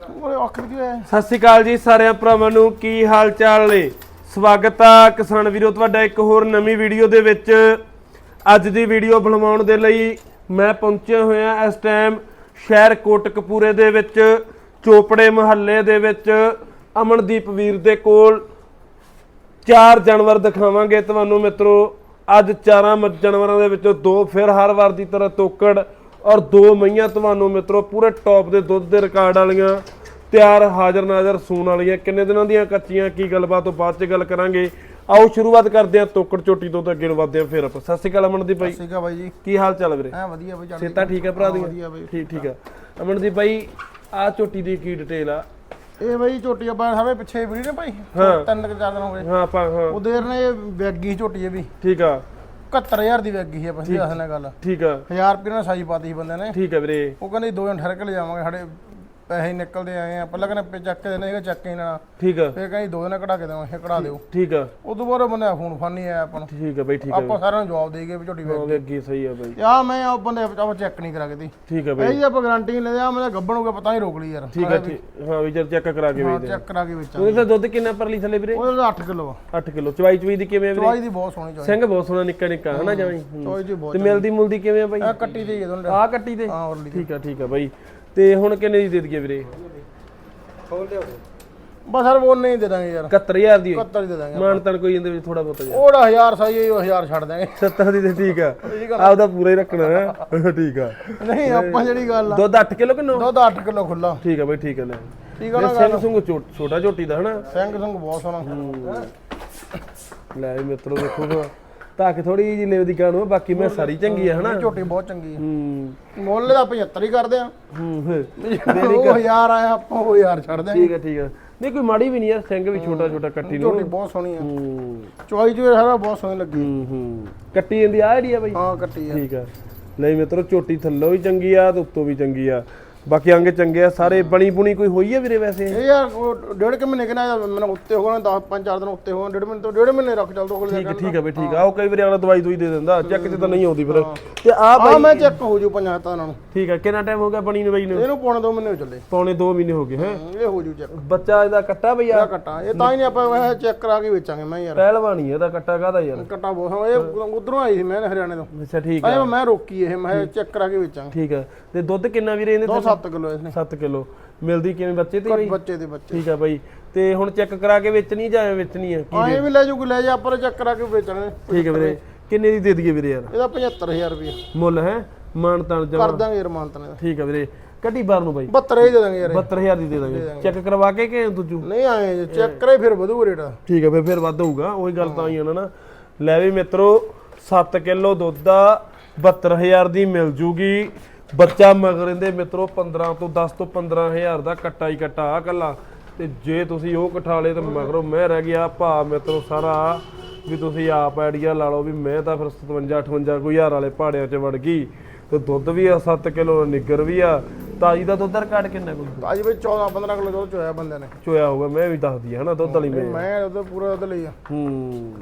ਓਏ ਅੱਖ ਕੀ ਹੋਇਆ ਸਤਿ ਸ਼੍ਰੀ ਅਕਾਲ ਜੀ ਸਾਰਿਆਂ ਭਰਾਵਾਂ ਨੂੰ, ਕੀ ਹਾਲ ਚਾਲ ਨੇ? ਸਵਾਗਤ ਆ ਕਿਸਾਨ ਵੀਰੋ, ਤੁਹਾਡਾ ਇੱਕ ਹੋਰ ਨਵੀਂ ਵੀਡੀਓ ਦੇ ਵਿੱਚ। ਅੱਜ ਦੀ ਵੀਡੀਓ ਬਣਵਾਉਣ ਦੇ ਲਈ ਮੈਂ ਪਹੁੰਚਿਆ ਹੋਇਆ ਇਸ ਟਾਈਮ ਸ਼ਹਿਰ ਕੋਟਕਪੂਰੇ ਦੇ ਵਿੱਚ, ਚੋਪੜੇ ਮੁਹੱਲੇ ਦੇ ਵਿੱਚ। ਅਮਨਦੀਪ ਵੀਰ ਦੇ ਕੋਲ ਚਾਰ ਜਾਨਵਰ ਦਿਖਾਵਾਂਗੇ। ਤੁਹਾਨੂੰ ਮਿੱਤਰੋ, ਅੱਜ ਚਾਰਾਂ ਮ- ਜਾਨਵਰਾਂ ਦੇ ਵਿੱਚੋਂ ਦੋ ਫਿਰ ਹਰ ਵਾਰ ਦੀ ਤਰ੍ਹਾਂ ਤੋਕੜ ਔਰ ਦੋ ਮਈਆਂ ਤੁਹਾਨੂੰ ਮਿੱਤਰੋ ਪੂਰੇ ਟੌਪ ਦੇ ਦੁੱਧ ਦੇ ਰਿਕਾਰਡ ਵਾਲੀਆਂ ਤਿਆਰ ਹਾਜ਼ਰ ਨਾਜ਼ਰ ਸੂਣ ਵਾਲੀਆਂ ਕਿੰਨੇ ਦਿਨਾਂ ਦੀਆਂ ਕੱਚੀਆਂ ਕੀ ਗੱਲਬਾਤ ਤੋਂ ਬਾਅਦ ਚ ਗੱਲ ਕਰਾਂਗੇ। ਆਓ ਸ਼ੁਰੂਆਤ ਕਰਦੇ ਹਾਂ ਤੋਕੜ ਚੋਟੀ ਤੋਂ ਤੇ ਅੱਗੇ ਨੂੰ ਵਧਦੇ ਹਾਂ ਫਿਰ ਆਪਾਂ। ਸਤਿ ਸ਼੍ਰੀ ਅਕਾਲ ਅਮਨਦੀਪ ਭਾਈ। ਸੀਗਾ ਬਾਈ ਜੀ। ਕੀ ਹਾਲ ਚਾਲ ਵੀਰੇ? ਐ ਵਧੀਆ ਬਾਈ ਚੱਲ ਸੇਤਾ ਠੀਕ ਹੈ ਭਰਾ ਦੀ ਵਧੀਆ ਬਾਈ ਠੀਕ ਠੀਕ ਆ। ਅਮਨਦੀਪ ਭਾਈ ਆ ਚੋਟੀ ਦੀ ਕੀ ਡਿਟੇਲ ਆ? ਇਹ ਬਾਈ ਝੋਟੀ ਆਪਾਂ ਸਾਰੇ ਪਿੱਛੇ ਵੀੜੀ ਨੇ ਭਾਈ। ਤਿੰਨ ਕੁ ਚਾਰ ਦਿਨ ਹੋ ਗਏ। ਹਾਂ ਆਪਾਂ ਹਾਂ। ਉਹ ਦੇਰ ਨੇ ਇਹ ਵੈਗੀ ਝੋਟੀ ਇਹ ਵੀ। ਠੀਕ ਆ। 71000 ਦੀ ਵੈਗੀ ਹੈ ਬਸ ਅਸਲ ਗੱਲ। ਠੀਕ ਆ। 1000 ਰੁਪਏ ਨਾਲ ਸਾਈ ਪਾਤੀ ਸੀ ਬੰਦੇ ਨੇ। ਠੀਕ ਆ ਵੀਰੇ। ਉਹ ਕਹਿੰਦੇ ਦੋ ਜਣ ਠਹਿਰ ਕੇ ਲੈ ਜਾਵਾਂਗੇ ਸਾਡੇ ਪੈਸੇ ਹੀ ਨਿਕਲਦੇ ਆਏ ਆ। ਪਹਿਲਾਂ ਕਹਿੰਦੇ ਚੱਕ ਕੇ ਦੇਣੇ ਸੀਗੇ ਚੱਕ ਨਾ ਠੀਕ ਆ। ਫੇਰ ਕਹਿੰਦੇ ਦੋ ਦਿਨ ਕਢਾ ਕੇ ਦੇਵਾਂਗੇ ਕਢਾ ਦਿਓ। ਠੀਕ ਆ। ਉਦੋਂ ਬਾਅਦ ਬੰਦੇ ਦਾ ਫੋਨ ਫਾਨ ਆਇਆ ਆਪਾਂ ਨੂੰ। ਠੀਕ ਆ ਬਈ ਠੀਕ ਆ ਆਪਾਂ ਸਾਰਿਆਂ ਨੂੰ ਜਵਾਬ ਦੇ ਗਏ ਵੀ ਝੋਟੀ ਉਹਦੇ ਅੱਗੇ ਸਹੀ ਆ ਬਈ। ਆ ਮੈਂ ਆ ਬੰਦੇ ਆਪਾਂ ਚੈੱਕ ਨਹੀਂ ਕਰਾ ਕੇ ਦੀ ਠੀਕ ਆ ਬਈ। ਇਹ ਜੀ ਆਪਾਂ ਗਾਰੰਟੀ ਨਹੀਂ ਲੈਦੇ ਆ ਮੈਂ ਗੱਬਣ ਹੋ ਗਿਆ ਪਤਾ ਨਹੀਂ ਰੋਕ ਲਈ ਯਾਰ। ਠੀਕ ਆ ਠੀਕ ਹਾਂ ਵੀ ਜਦ ਚੈੱਕ ਕਰਾ ਕੇ ਹਾਂ ਵੇਚਦੇ ਚੈੱਕ ਕਰਾ ਕੇ ਵੇਚਾਂਗੇ। ਉਹਦੇ ਦੁੱਧ ਕਿੰਨਾ ਪਰਲੀ ਥੱਲੇ ਵੀਰੇ? ਉਹਦਾ ਤਾਂ 8 ਕਿਲੋ ਆ। 8 ਕਿਲੋ। ਚਵਾਈ ਚਵਾਈ ਦੀ ਕਿਵੇਂ ਆ ਵੀਰੇ? ਚਵਾਈ ਦੀ ਬਹੁਤ ਸੋਹਣੀ ਚਵਾਈ। ਸਿੰਘ ਬਹੁਤ ਸੋਹਣਾ ਨਿੱਕਾ ਨਿੱਕਾ ਹਨਾ ਹੂੰ। ਚਵਾਈ ਦੀ ਬਹੁਤ ਤੇ ਮਿਲਦੀ ਮੁਲਦੀ ਕਿਵੇਂ ਆ ਬਾਈ? ਆ ਕੱਟੀ ਤੇ ਜਦੋਂ ਆ ਕੱਟੀ ਤੇ ਹਾਂ ਉਰਲੀ ਠੀਕ ਆ ਠੀਕ ਆ ਬਾਈ। ਤੇ ਹੁਣ ਕਿੰਨੇ ਦੀ ਦੇ ਦਈਏ ਵੀਰੇ? ਖੋਲ ਦਿਓ। ਬਸ ਸਰ ਉਹ ਨਹੀਂ ਦੇ ਦਾਂਗੇ ਯਾਰ। 71000 ਦੀ 71 ਹੀ ਦੇ ਦਾਂਗੇ ਮਾਨ ਤਨ ਕੋਈ ਇਹਦੇ ਵਿੱਚ ਥੋੜਾ ਬਹੁਤਾ ਜਿਹਾ ਉਹਦਾ 1000 ਸਹੀ ਹੈ ਉਹ 1000 ਛੱਡ ਦਾਂਗੇ। 70 ਦੀ ਤੇ ਠੀਕ ਆ। ਆਪਦਾ ਪੂਰਾ ਹੀ ਰੱਖਣਾ ਹੈ। ਠੀਕ ਆ। ਨਹੀਂ ਆਪਾਂ ਜਿਹੜੀ ਗੱਲ ਆ। ਦੁੱਧ 8 ਕਿਲੋ ਕਿੰਨੋ ਦੁੱਧ 8 ਕਿਲੋ ਖੁੱਲਾ ਠੀਕ ਆ ਬਾਈ ਠੀਕ ਆ ਲੈ। ਠੀਕ ਆ ਨਾ ਸਿੰਘ ਸੁੰਗ ਛੋ- ਛੋਟਾ ਝੋਟੀ ਦਾ ਹਨਾ। ਸਿੰਘ ਸਿੰਘ ਬਹੁਤ ਸੋਹਣਾ। ਲੈ ਮਿੱਤਰੋ ਦੇਖੋ ਤਾਂ ਕਿ ਥੋੜੀ ਜਿਹੀ ਲੈਵ ਦੀ ਕਾਣੂ ਬਾਕੀ ਮੈਂ ਸਾਰੀ ਚੰਗੀ ਆ ਹਨਾ? ਝੋਟੀ ਬਹੁਤ ਚੰਗੀ ਹੈ ਹੂੰ। ਮੁੱਲ ਦਾ 75 ਹੀ ਕਰਦੇ ਆ। ਹੂੰ ਫਿਰ। ਉਹ 1000 ਆਇਆ ਆਪਾਂ ਉਹ 1000 ਛੱਡ ਦਾਂਗੇ। ਠੀਕ ਆ ਠੀਕ ਆ। ਨਹੀਂ ਕੋਈ ਮਾੜੀ ਵੀ ਨਹੀਂ ਯਾਰ ਸਿੰਘ ਵੀ ਛੋਟਾ ਛੋਟਾ ਕੱਟੀ ਨੂੰ। ਝੋਟੀ ਬਹੁਤ ਸੋਹਣੀ ਆ। ਹੂੰ। ਚਵਾਈ ਚੋਂ ਸਾਰਾ ਬਹੁਤ ਸੋਹਣੀ ਲੱਗੀ। ਹੂੰ ਹੂੰ। ਕੱਟੀ ਜਾਂਦੀ ਆ ਜਿਹੜੀ ਆ ਬਾਈ? ਹਾਂ ਕੱਟੀ ਆ। ਠੀਕ ਆ। ਨਹੀਂ ਮਿੱਤਰੋ ਝੋਟੀ ਥੱਲੋਂ ਵੀ ਚੰਗੀ ਆ ਤੇ ਉੱਤੋਂ ਵੀ ਚੰਗੀ ਆ। ਬਾਕੀ ਅੰਗ ਚੰਗੇ ਆ ਸਾਰੇ ਬਣੀ ਬੁਣੀ ਕੋਈ ਹੋਈ ਆ ਵੀਰੇ ਵੈਸੇ? ਇਹ ਯਾਰ ਉਹ ਡੇਢ ਕਿ ਮਹੀਨੇ ਕਿਨਾ ਮੈਨੂੰ ਉੱਤੇ ਹੋ ਗਏ 10 5 4 ਦਿਨ ਉੱਤੇ ਹੋ ਗਏ ਡੇਢ ਮਹੀਨੇ ਤੋਂ ਡੇਢ ਮਹੀਨੇ ਰੱਖ ਚੱਲ ਦੋ ਕੋਲ ਠੀਕ ਠੀਕ ਆ ਬਈ ਠੀਕ ਆ। ਉਹ ਕਈ ਵਾਰੀ ਅਗਲਾ ਦਵਾਈ ਦੂਈ ਦੇ ਦਿੰਦਾ ਚੈੱਕ ਤੇ ਤਾਂ ਨਹੀਂ ਆਉਂਦੀ ਫਿਰ। ਤੇ ਆ ਆ ਬਾਈ ਮੈਂ ਚੈੱਕ ਹੋ ਜੂ ਪੰਜਾਂ ਹੱਥਾਂ ਨਾਲ ਠੀਕ ਆ ਕਿੰਨਾ ਟਾਈਮ ਹੋ ਗਿਆ ਬਣੀ ਨੂੰ ਬਾਈ ਨੂੰ ਇਹਨੂੰ ਪੌਣੇ 2 ਮਹੀਨੇ ਹੋ ਚੱਲੇ। ਪੌਣੇ 2 ਮਹੀਨੇ ਹੋ ਗਏ ਹੈ? ਇਹ ਹੋ ਜੂ ਚੈੱਕ। ਬੱਚਾ ਇਹਦਾ ਕੱਟਾ ਬਈ ਆ? ਕੱਟਾ। ਇਹ ਤਾਂ ਹੀ ਨਹੀਂ ਆਪਾਂ ਚੈੱਕ ਕਰਾ ਕੇ ਵੇਚਾਂਗੇ ਮੈਂ ਯਾਰ। ਪਹਿਲਵਾਨੀ ਇਹਦਾ ਕੱਟਾ ਕਾਹਦਾ ਯਾਰ? ਕੱਟਾ ਬਹੁਤ। ਇਹ ਉਧਰੋਂ ਆਈ ਸੀ ਮੈਂ ਹਰਿਆਣੇ ਤੋਂ। ਅੱਛਾ ਠੀਕ ਆ। ਆਏ ਮੈਂ ਰੋਕੀ ਇਹ ਮੈਂ ਚੈੱਕ ਕਰਾ ਕੇ ਵੇਚਾਂਗੇ। ਠੀਕ ਆ। ਤੇ ਦੁੱਧ ਕਿੰਨਾ ਵੀਰੇ ਇਹਦੇ ਦੋ 7 ਕਿਲੋ ਇਸਨੇ 7 ਕਿਲੋ। ਮਿਲਦੀ ਕਿਵੇਂ ਬੱਚੇ ਤੇ ਬੱਚੇ ਦੇ ਬੱਚੇ। ਠੀਕ ਆ ਬਾਈ। ਤੇ ਹੁਣ ਚੈੱਕ ਕਰਾ ਕੇ ਵੇਚਣੀ ਜਾਂ ਐਵੇਂ ਵੇਚਣੀ ਆ? ਆਏ ਵੀ ਲੈ ਜੂ ਕੋਈ ਲੈ ਜਾ ਆਪਾਂ ਚੈੱਕ ਕਰਾ ਕੇ ਵੇਚਣੇ। ਠੀਕ ਹੈ ਵੀਰੇ। ਕਿੰਨੇ ਦੀ ਦੇ ਦਈਏ ਵੀਰੇ ਯਾਰ? ਇਹਦਾ 75000 ਰੁਪਏ ਮੁੱਲ ਹੈ? ਮਾਨ ਤਾਨ ਕਰ ਜਮਾ ਦਾਂਗੇ ਰਮਾਨਤਨ ਦਾ ਠੀਕ ਹੈ ਵੀਰੇ। ਕੱਢੀ ਬਾਰ ਨੂੰ ਬਾਈ। 72 ਹੀ ਦੇ ਦਾਂਗੇ ਯਾਰ 72000 ਦੀ ਦੇ ਦਾਂਗੇ। ਚੈੱਕ ਕਰਵਾ ਕੇ ਕਿ ਦੂਜੂ ਨਹੀਂ ਆਏ ਚੈੱਕ ਕਰੇ ਫਿਰ ਵਧੂ ਰੇਟ। ਠੀਕ ਹੈ ਫਿਰ ਫਿਰ ਵੱਧ ਹੋਊਗਾ। ਉਹੀ ਗੱਲ ਤਾਂ ਹੀ ਆ ਨਾ ਲੈ ਵੀ ਮਿੱਤਰੋ 7 ਕਿਲੋ ਦੁੱਧ ਦਾ 72000 ਦੀ ਮਿਲ ਜੂਗੀ। ਬੱਚਾ ਮਗਰ ਇਹਦੇ ਮਿੱਤਰੋ 15 ਤੋਂ 10 ਤੋਂ 15000 ਦਾ ਕੱਟਾ ਹੀ ਕੱਟਾ ਆ ਕੱਲਾ ਤੇ ਜੇ ਤੁਸੀਂ ਉਹ ਕਠਾਲੇ ਤੇ ਮਗਰੋਂ ਮੈਂ ਰਹਿ ਗਿਆ। ਭਾ ਮਿੱਤਰੋ ਸਾਰਾ ਵੀ ਤੁਸੀਂ ਆਪ ਆਈਡੀਆ ਲਾ ਲਓ ਵੀ ਮੈਂ ਤਾਂ ਫਿਰ 57 58 ਕੋਈ ਹਜ਼ਾਰ ਵਾਲੇ ਪਹਾੜਿਆਂ 'ਚ ਵੜ ਗਈ। ਤੇ ਦੁੱਧ ਵੀ ਆ 7 ਕਿਲੋ ਨਿੱਗਰ ਵੀ ਆ। ਤਾਜੀ ਦਾ ਦੁੱਧ ਰਿਕਾਰਡ ਕਿੰਨਾ ਕੋਈ ਅੱਜ ਵੀ 14 15 ਕਿਲੋ ਦੁੱਧ ਚੋਇਆ ਬੰਦੇ ਨੇ। ਚੋਇਆ ਹੋਊਗਾ ਮੈਂ ਵੀ ਦੱਸਦੀ ਆ ਹਨਾ ਦੁੱਧ ਵਾਲੀ ਮੈਂ। ਮੈਂ ਉਹਦਾ ਪੂਰਾ ਦੁੱਧ ਲਈ ਆ। ਹੂੰ।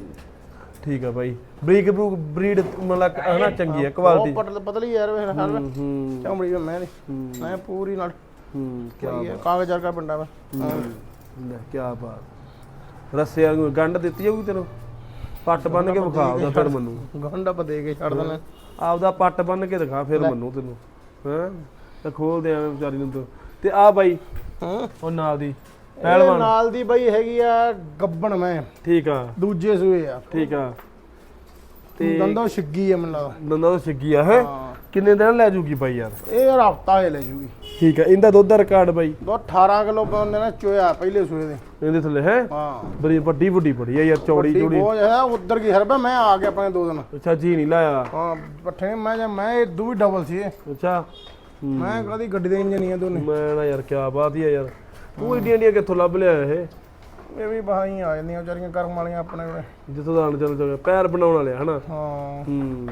ਠੀਕ ਆ ਬਾਈ। ਬਰੀਕ ਬਰੂਕ ਬਰੀਡ ਮਤਲਬ ਹਨਾ ਚੰਗੀ ਆ ਕੁਆਲਿਟੀ ਉਹ ਪਤਲ ਪਤਲੀ ਯਾਰ ਵੇ ਹਰ ਚਮੜੀ ਵੀ ਮੈਂ ਦੀ ਮੈਂ ਪੂਰੀ ਨਾਲ। ਹੂੰ ਕੀ ਹੈ ਕਾਗਜ਼ ਵਰਗਾ ਪਿੰਡਾ ਵਾ ਲੈ ਕੀ ਬਾਤ। ਰੱਸੇ ਵਾਂਗੂ ਗੰਢ ਦਿੱਤੀ ਜਾਊਗੀ ਤੈਨੂੰ? ਪੱਟ ਬੰਨ ਕੇ ਵਿਖਾ ਉਹਦਾ ਫਿਰ ਮੈਨੂੰ। ਗੰਢ ਆਪਾਂ ਦੇ ਕੇ ਛੱਡ ਦੇਣਾ ਆਪਦਾ ਪੱਟ ਬੰਨ ਕੇ ਦਿਖਾ ਫਿਰ ਮੈਨੂੰ ਤੈਨੂੰ। ਹੈਂ? ਤੇ ਖੋਲ ਦੇ ਐਵੇਂ ਵਿਚਾਰੀ ਨੂੰ ਤੂੰ। ਤੇ ਆ ਬਾਈ। ਹਾਂ। ਉਹ ਨਾਲ ਦੀ। ਪਹਿਲਵਾਨ। ਨਾਲ ਦੀ ਬਈ ਹੈਗੀ ਆ ਗੱਬਣ ਮੈਂ। ਠੀਕ ਆ। ਦੂਜੇ ਸੂਏ ਆ। ਠੀਕ ਆ। ਤੇ ਦੰਦੋਂ ਛਿੱਗੀ ਆ ਮੈਨੂੰ ਲੱਗਦਾ। ਨੰਦਾ ਤਾਂ ਛਿੱਗੀ ਆ ਹੈ? ਹਾਂ। ਕਿੰਨੇ ਦਿਨ ਲੈ ਜੂਗੀ ਬਾਈ ਯਾਰ? ਇਹ ਯਾਰ ਹਫਤਾ ਹੀ ਲੈ ਜੂਗੀ। ਠੀਕ ਆ ਇਹਦਾ ਦੁੱਧ ਦਾ ਰਿਕਾਰਡ ਬਾਈ? ਦੋ 18 ਕਿਲੋ ਬੰਦੇ ਨੇ ਚੋਇਆ ਪਹਿਲੇ ਸੂਏ ਦੇ। ਇਹਦੇ ਥੱਲੇ ਹੈ? ਹਾਂ। ਬੜੀ ਵੱਡੀ ਵੱਡੀ ਬੜੀ ਆ ਯਾਰ ਚੌੜੀ ਵੱਡੀ ਚੌੜੀ। ਬਹੁਤ ਹੈ ਉਧਰ ਕੀ ਹਰਬਾ ਮੈਂ ਆ ਗਿਆ ਆਪਣੇ ਦੋ ਦਿਨ। ਅੱਛਾ ਜੀ ਨਹੀਂ ਲਾਇਆ। ਹਾਂ ਪੱਠੇ ਨੇ ਮੈਂ ਜਾਂ ਮੈਂ ਇਹ ਦੂ ਵੀ ਡਬਲ ਸੀ ਇਹ। ਅੱਛਾ। ਹੂੰ। ਮੈਂ ਕਦੀ ਗੱਡੀ ਦੇ ਇੰਜਨ ਹੀ ਆ ਦੋਨੇ। ਮੈਂ ਨਾ ਯਾਰ ਕਿਆ ਬਾਤ ਹੀ ਆ ਯਾਰ। ਤੂੰ ਏਡੀਆਂ ਏਡੀਆਂ ਕਿੱਥੋਂ ਲੱਭ ਲਿਆ ਇਹ। ਇਹ ਵੀ ਬਾਹਾਂ ਆ ਜਾਂਦੀਆਂ ਵਿਚਾਰੀਆਂ ਕਰਮ ਵਾਲੀਆਂ ਆਪਣੇ ਕੋਲੇ। ਜਿੱਥੋਂ ਦਾ ਚੱਲ ਚੱਲ ਪੈਰ ਬਣਾਉਣ ਵਾਲੇ ਆ, ਹਨਾ? ਹਾਂ। ਹੂੰ।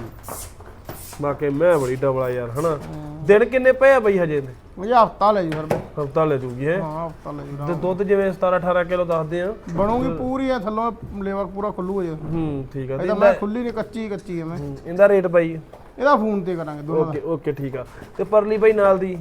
ਬਾਕੀ ਮੈਂ ਬੜੀ ਡਬਲਾ ਯਾਰ ਹਨਾ? ਦਿਨ ਕਿੰਨੇ ਪਏ ਆ ਬਈ ਹਜੇ ਉਹ ਹਫਤਾ ਲੈ ਜੂ ਹਰਬਾ ਹਫਤਾ ਲੈ ਜੂਗੀ ਹੈ? ਹਾਂ ਹਫਤਾ ਲੈ ਜੂ ਤੇ ਦੁੱਧ ਜਿਵੇਂ 17 18 ਕਿਲੋ ਦੱਸਦੇ ਆ। ਬਣੂਗੀ ਪੂਰੀ ਆ ਥੱਲੋਂ ਲੇਵਰ ਪੂਰਾ ਖੁੱਲੂ ਹੋ ਜਾ। ਹੂੰ ਠੀਕ ਆ। ਤੇ ਇਹਦਾ ਮੈਂ ਖੁੱਲੀ ਨਹੀਂ ਕੱਚੀ ਕੱਚੀ ਹੈ ਮੈਂ। ਹੂੰ, ਇਹਦਾ ਰੇਟ ਬਾਈ? ਇਹਦਾ ਫੋਨ ਤੇ ਕਰਾਂਗੇ ਦੋਨਾਂ ਦਾ। ਓਕੇ ਓਕੇ ਠੀਕ ਆ। ਤੇ ਪਰਲੀ ਬਾਈ ਨਾਲ ਦੀ?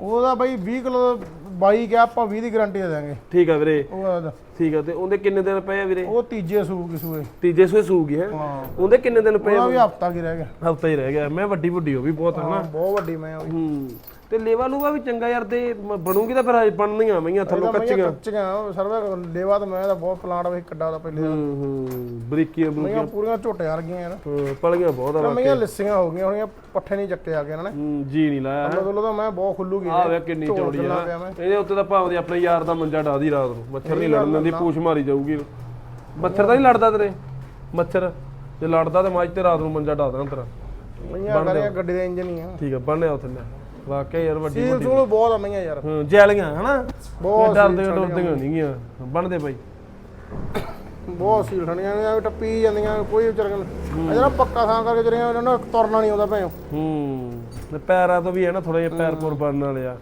ਉਹਦਾ ਬਈ 20 ਕਿਲੋ 22 ਕਿਹਾ ਆਪਾਂ 20 ਦੀ ਗਾਰੰਟੀ ਦੇ ਦਾਂਗੇ ਠੀਕ ਆ ਵੀਰੇ। ਉਹ ਠੀਕ ਆ ਤੇ ਉਹਦੇ ਕਿੰਨੇ ਦਿਨ ਪਏ ਆ ਵੀਰੇ? ਉਹ ਤੀਜੇ ਸੂਕ ਸੂਏ। ਤੀਜੇ ਸੂਏ ਸੂਗੀ ਹੈ? ਹਾਂ। ਉਹਦੇ ਕਿੰਨੇ ਦਿਨ ਪਏ ਉਹਦਾ ਆ ਵੀ ਹਫਤਾ ਕੀ ਰਹਿ ਗਿਆ। ਹਫਤਾ ਹੀ ਰਹਿ ਗਿਆ। ਮੈਂ ਵੱਡੀ ਵੱਡੀ ਹੋ ਵੀ ਬਹੁਤ ਹੈ ਨਾ। ਹਾਂ, ਬਹੁਤ ਵੱਡੀ ਮੈਂ ਉਹ ਹੂੰ। ਤੇ ਲੇਵਾ ਲੂਵਾ ਵੀ ਚੰਗਾ ਯਾਰ ਤੇ ਮ- ਬਣੂਗੀ ਤਾਂ ਫਿਰ ਬਣਨੀਆਂ ਮਈਆਂ ਥੱਲੋਂ ਕੱਚੀਆਂ। ਕੱਚੀਆਂ ਸਰਵੇ ਲੇਵਾ ਤਾਂ ਮੈਂ ਤਾਂ ਬਹੁਤ ਪਲਾਂਟ ਵੇ ਕੱਡਾ ਦਾ ਪਹਿਲੇ ਹੂੰ ਹੂੰ ਬਰੀਕੀਆਂ ਬਰੂਕੀਆਂ। ਮਈਆਂ ਪੂਰੀਆਂ ਝੋਟੇ ਵਰਗੀਆਂ ਯਾਰ। ਹਾਂ, ਪਲੀਆਂ ਬਹੁਤ ਆ ਮਈਆਂ ਲਿੱਸੀਆਂ ਹੋ ਗਈਆਂ ਹੋਣੀਆਂ ਪੱਠੇ ਨਹੀਂ ਚੱਕੇ ਆ ਗਏ ਇਹਨਾਂ ਨੇ। ਹੂੰ ਜੀ ਨਹੀਂ ਲਾਇਆ। ਮਤਲਬ ਤਾਂ ਮੈਂ ਬਹੁਤ ਖੁੱਲੂ ਗਈ ਆ ਵੇ ਕਿੰਨੀ ਝੋਲ ਚੌੜੀ ਆ। ਪਿਆ ਮੈਂ। ਇਹਦੇ ਉੱਤੇ ਤਾਂ ਭਾਵੇਂ ਆਪਣੇ ਯਾਰ ਦਾ ਮੰਜਾ ਢਾ ਦੀ ਰਾਤ ਨੂੰ। ਮੱਛਰ ਨਹੀਂ ਲੜਨ ਦਿੰਦੀ ਪੂਛ ਮਾਰੀ ਜਾਊਗੀ। ਮੱਛਰ ਤਾਂ ਨਹੀਂ ਲੜਦਾ ਤੇਰੇ। ਮੱਛਰ ਜੇ ਲੜਦਾ ਤੇ ਮੱਝ ਤੇ ਰਾਤ ਨੂੰ ਮੰਜਾ ਢਾ ਦਾਂ ਤੇਰਾ। ਮਈਆਂ ਕਰੀਆਂ ਗੱਡੀ ਦੇ ਇੰਜਨ ਹੀ ਆ ਠੀਕ ਆ ਬੰਨਿਆ ਉੱਥੇ ਲੈ ਵਾਕਿਆ ਯਾਰ ਵੱਡੀ ਸੀਲ ਸੂਲ ਬਹੁਤ ਆ ਮਈਆਂ ਯਾਰ। ਹਾਂ ਜੈਲੀਆਂ ਹਨਾ? ਬਹੁਤ ਡਰਦੇ ਡਰਦੇ ਨਹੀਂ ਗੀਆਂ ਬਣਦੇ ਬਾਈ। ਬਹੁਤ ਸੀਲ ਠਣੀਆਂ ਨੇ ਟੱਪੀ ਜਾਂਦੀਆਂ ਕੋਈ ਵਿਚਾਰ ਇਹਦਾ ਨਾ ਪੱਕਾ ਥਾਂ ਕਰਕੇ ਜਿਹੜੀਆਂ ਇਹਨਾਂ ਨੂੰ ਤੁਰਨਾ ਨਹੀਂ ਆਉਂਦਾ ਭੈਣ ਹੂੰ ਤੇ ਪੈਰਾਂ ਤੋਂ ਵੀ ਹੈ ਨਾ ਥੋੜਾ ਜਿਹਾ ਪੈਰ ਪੂਰ ਬਣਨ ਵਾਲੇ ਆ।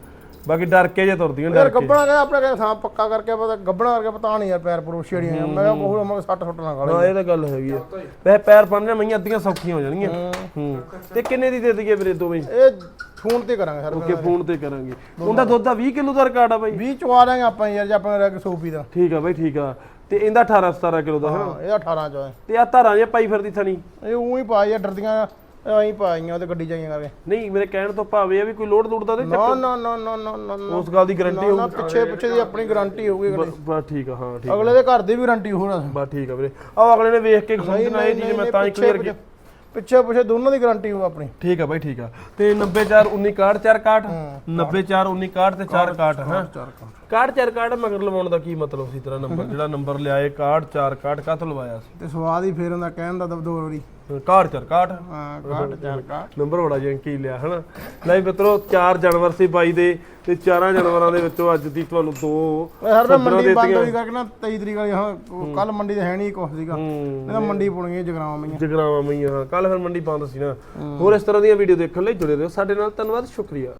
ਬਾਕੀ ਡਰ ਕੇ ਜੇ ਤੁਰਦੀਆਂ ਯਾਰ ਡਰ ਕੇ ਗੱਬਣਾ ਕਹਿੰਦਾ ਆਪਣੇ ਕਹਿੰਦਾ ਥਾਂ ਪੱਕਾ ਕਰਕੇ ਪਤਾ ਗੱਬਣਾ ਕਰਕੇ ਪਤਾ ਨਹੀਂ ਯਾਰ ਪੈਰ ਪਰੂ ਛੇੜੀਆਂ ਮੈਂ ਕਿਹਾ ਉਹ ਮੈਂ ਸੱਟ ਸੁੱਟ ਨਾ ਗਾਲੇ ਹਾਂ ਇਹ ਤਾਂ ਗੱਲ ਹੈਗੀ ਆ। ਵੈਸੇ ਪੈਰ ਬੰਨਣੇ ਮਈਆਂ ਅੱਧੀਆਂ ਸੌਖੀਆਂ ਹੋ ਜਾਣਗੀਆਂ। ਹੂੰ। ਤੇ ਕਿੰਨੇ ਦੀ ਦੇ ਦਈਏ ਵੀਰੇ ਦੋਵੇਂ? ਇਹ ਫੋਨ ਤੇ ਕਰਾਂਗੇ ਸਰ ਓਕੇ ਫੋਨ ਤੇ ਕਰਾਂਗੇ। ਉਹਦਾ ਦੁੱਧ ਦਾ 20 ਕਿਲੋ ਦਾ ਰਿਕਾਰਡ ਆ ਬਾਈ। 20 ਚਵਾ ਦਾਂਗੇ ਆਪਾਂ ਯਾਰ ਜੇ ਆਪਾਂ ਕੇ ਸੂਪੀ ਦਾ। ਠੀਕ ਆ ਬਾਈ ਠੀਕ ਆ। ਤੇ ਇਹਦਾ 18 17 ਕਿਲੋ ਦਾ ਹਾਂ ਇਹਦਾ 18 ਚ ਹੈ। ਤੇ ਆ ਧਾਰਾਂ ਜੇ ਪਾਈ ਫਿਰਦੀ ਥਣੀ। ਇਹ ਉਹੀ ਪਾਈ ਆ ਡਰਦੀਆਂ ਐਂ ਪਾਈਆਂ ਉਹਦੇ ਗੱਡੀ ਚਾਈਆਂ ਕਰਕੇ। ਨਹੀਂ ਮੇਰੇ ਕਹਿਣ ਤੋਂ ਭਾਵੇਂ ਆ ਵੀ ਕੋਈ ਲੋਡ ਲੋਡ ਦਾ ਤੇ ਨਾ ਨਾ ਨਾ ਨਾ ਨਾ ਨਾ ਨਾ। ਉਸ ਗੱਲ ਦੀ ਗਾਰੰਟੀ ਨਾ ਪਿੱਛੇ ਪਿੱਛੇ ਦੀ ਆਪਣੀ ਗਾਰੰਟੀ ਹੋਊਗੀ ਗੱਡੀ। ਬਸ ਠੀਕ ਆ ਹਾਂ ਠੀਕ ਅਗਲੇ ਦੇ ਘਰ ਦੀ ਵੀ ਗਾਰੰਟੀ ਹੋਣਾ ਬਸ ਠੀਕ ਆ ਵੀਰੇ। ਆਹ ਅਗਲੇ ਨੇ ਵੇਖ ਕੇ ਸਮਝਣਾ ਇਹ ਚੀਜ਼ ਮੈਂ ਤਾਂ ਹੀ ਕਲੀਅਰ ਕੀਤੀ ਪਿੱਛੇ ਪਿੱਛੇ ਦੋਨਾਂ ਦੀ ਗਾਰੰਟੀ ਹੋਊ ਆਪਣੀ। ਠੀਕ ਆ ਬਾਈ ਠੀਕ ਆ। ਤੇ 94 19 61 4 61 94 19 61 ਤੇ 4 61 ਹਾਂ? ਚਾਰ ਕੰਮ 61 4 61 ਮਗਰ ਲਵਾਉਣ ਦਾ ਕੀ ਮਤਲਬ ਸੀ ਤੇਰਾ ਨੰਬਰ? ਜਿਹੜਾ ਨੰਬਰ ਲਿਆਏ 61 4 61 ਕਾਹਤੋਂ ਲਵਾਇਆ ਸੀ? ਤੇ ਸਵਾਦ ਹੀ ਫੇਰ ਹੁੰਦਾ ਕਹਿਣ ਦਾ ਦੋ ਵਾਰੀ। 61 4 61 ਹਾਂ ਕਾਟ ਚਾਰ ਕਾਟ ਨੰਬਰ ਬੜਾ ਜੰਕੀ ਲਿਆ ਹਨਾ? ਲੈ ਵੀ ਮਿੱਤਰੋ ਚਾਰ ਜਾਨਵਰ ਸੀ ਬਾਈ ਦੇ ਤੇ ਚਾਰਾਂ ਜਾਨਵਰਾਂ ਦੇ ਵਿੱਚੋਂ ਅੱਜ ਦੀ ਤੁਹਾਨੂੰ ਦੋ ਹਰ ਵਾਰ ਸੱਜਰਾਂ ਮੰਡੀ ਬੰਦ। ਹੋਈ ਕਰਕੇ ਨਾ 23 ਤਰੀਕ ਵਾਲੀ ਹਾਂ ਕੱਲ ਮੰਡੀ ਤੇ ਹੈ ਨਹੀਂ ਕੁਛ ਸੀਗਾ। ਨਹੀਂ ਤਾਂ ਮੰਡੀ ਪੁਣੀਆਂ ਜਗਰਾਵਾਂ ਮਈਆਂ। ਜਗਰਾਵਾਂ ਮਈਆਂ ਕੱਲ ਫਿਰ ਮੰਡੀ ਬੰਦ ਸੀ ਨਾ। ਹੋਰ ਇਸ ਤਰ੍ਹਾਂ ਦੀਆਂ ਵੀਡੀਓ ਦੇਖਣ ਲਈ ਜੁੜੇ ਰਹੋ। ਸਾਡੇ ਨਾਲ ਧੰਨਵਾਦ ਸ਼ੁਕਰੀਆ।